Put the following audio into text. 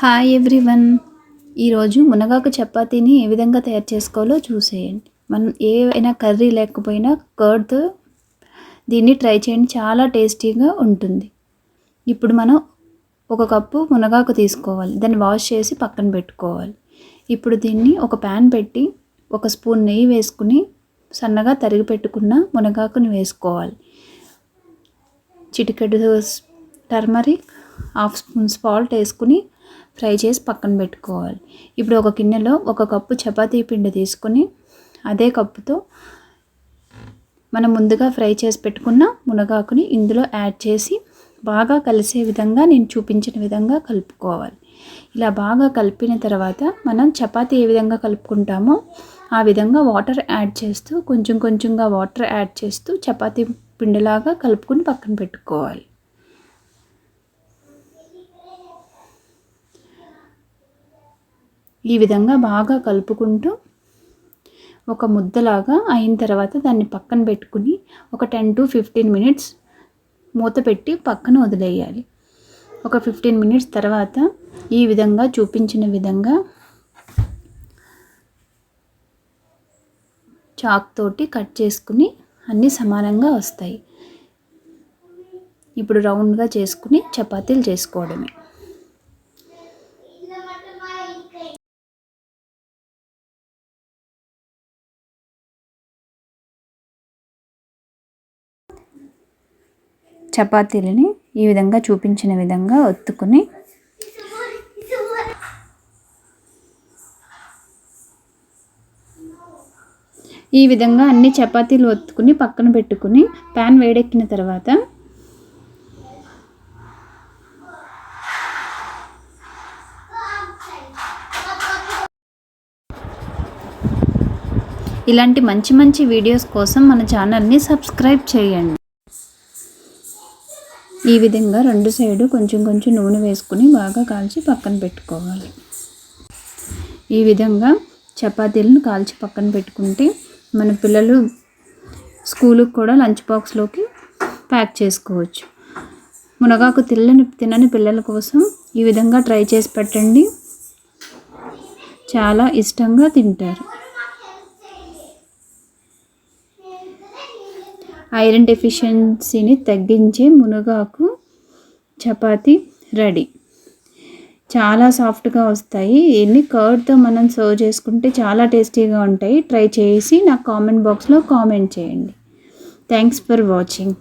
Hi everyone ఈరోజు మునగాకు చపాతీని ఏ విధంగా తయారు చేసుకోవాలో చూసేయండి. మనం ఏవైనా కర్రీ లేకపోయినా కర్డ్తో దీన్ని ట్రై చేయండి. చాలా టేస్టీగా ఉంటుంది. ఇప్పుడు మనం ఒక కప్పు మునగాకు తీసుకోవాలి. దాన్ని వాష్ చేసి పక్కన పెట్టుకోవాలి. ఇప్పుడు దీన్ని ఒక ప్యాన్ పెట్టి ఒక స్పూన్ నెయ్యి వేసుకుని సన్నగా తరిగి పెట్టుకున్న మునగాకుని వేసుకోవాలి. చిటికెడు టర్మరిక్ హాఫ్ స్పూన్ సాల్ట్ వేసుకుని ఫ్రై చేసి పక్కన పెట్టుకోవాలి. ఇప్పుడు ఒక గిన్నెలో ఒక కప్పు చపాతీ పిండి తీసుకొని అదే కప్పుతో మనం ముందుగా ఫ్రై చేసి పెట్టుకున్న మునగాకుని ఇందులో యాడ్ చేసి బాగా కలిసే విధంగా నేను చూపించిన విధంగా కలుపుకోవాలి. ఇలా బాగా కలిపిన తర్వాత మనం చపాతీ ఏ విధంగా కలుపుకుంటామో ఆ విధంగా వాటర్ యాడ్ చేస్తూ కొంచెం కొంచెంగా వాటర్ యాడ్ చేస్తూ చపాతీ పిండిలాగా కలుపుకొని పక్కన పెట్టుకోవాలి. ఈ విధంగా బాగా కలుపుకుంటూ ఒక ముద్దలాగా అయిన తర్వాత దాన్ని పక్కన పెట్టుకుని ఒక టెన్ టు ఫిఫ్టీన్ మినిట్స్ మూత పెట్టి పక్కన వదిలేయాలి. ఒక ఫిఫ్టీన్ మినిట్స్ తర్వాత ఈ విధంగా చూపించిన విధంగా చాక్ తోటి కట్ చేసుకుని అన్నీ సమానంగా వస్తాయి. ఇప్పుడు రౌండ్గా చేసుకుని చపాతీలు చేసుకోవడమే. చపాతీలని ఈ విధంగా చూపించిన విధంగా ఒత్తుకుని ఈ విధంగా అన్ని చపాతీలు ఒత్తుకుని పక్కన పెట్టుకుని ప్యాన్ వేడెక్కిన తర్వాత ఇలాంటి మంచి మంచి వీడియోస్ కోసం మన ఛానల్ని సబ్స్క్రైబ్ చేయండి. ఈ విధంగా రెండు సైడు కొంచెం కొంచెం నూనె వేసుకుని బాగా కాల్చి పక్కన పెట్టుకోవాలి. ఈ విధంగా చపాతీలను కాల్చి పక్కన పెట్టుకుంటే మన పిల్లలు స్కూలుకు కూడా లంచ్ బాక్స్లోకి ప్యాక్ చేసుకోవచ్చు. మునగాకు తిల్లని తినని పిల్లల కోసం ఈ విధంగా ట్రై చేసి పెట్టండి. చాలా ఇష్టంగా తింటారు. ఐరన్ డెఫిషియన్సీని తగ్గించే మునగాకు చపాతి రెడీ. చాలా సాఫ్ట్గా వస్తాయి. ఎన్ని కర్డ్తో మనం సర్వ్ చేసుకుంటే చాలా టేస్టీగా ఉంటాయి. ట్రై చేసి నాకు కామెంట్ బాక్స్లో కామెంట్ చేయండి. Thanks for watching.